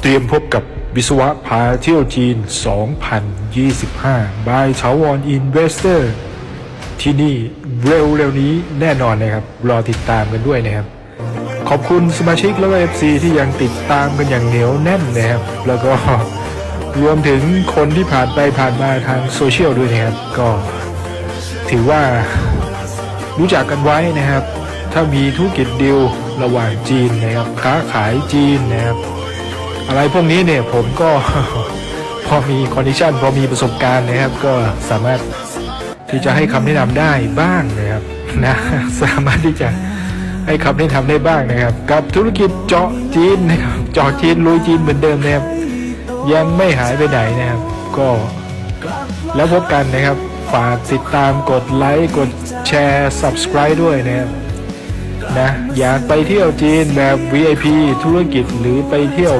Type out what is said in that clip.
เตรียมพบกับวิศวะพาเที่ยวจีน 2025 บายชาวอนอินเวสเตอร์ ที่นี่เร็วๆนี้แน่นอนนะครับ รอติดตามกันด้วยนะครับ ขอบคุณสมาชิกแล้วก็เอฟซีที่ยังติดตามกันอย่างเหนียวแน่นนะครับ แล้วก็รวมถึงคนที่ผ่านไปผ่านมาทางโซเชียลด้วยนะครับ ก็ถือว่ารู้จักกันไว้นะครับ ถ้ามีธุรกิจดีลระหว่างจีนนะครับ ค้าขายจีนนะครับ อะไรพวกนี้เนี่ยผมก็พอมีคอนดิชันพอมีประสบการณ์นะครับ ก็สามารถที่จะให้คำแนะนำได้บ้างนะครับนะสามารถที่จะให้คำแนะนำได้บ้างนะครับ กับธุรกิจเจาะจีนนะครับเจาะจีนลุยจีนเหมือนเดิมนะครับยังไม่หายไปไหนนะครับ ก็แล้วพบกันนะครับ ฝากติดตามกดไลค์กดแชร์ subscribe ด้วยนะครับนะอยากไปเที่ยวจีนแบบ VIP ธุรกิจหรือไปเที่ยว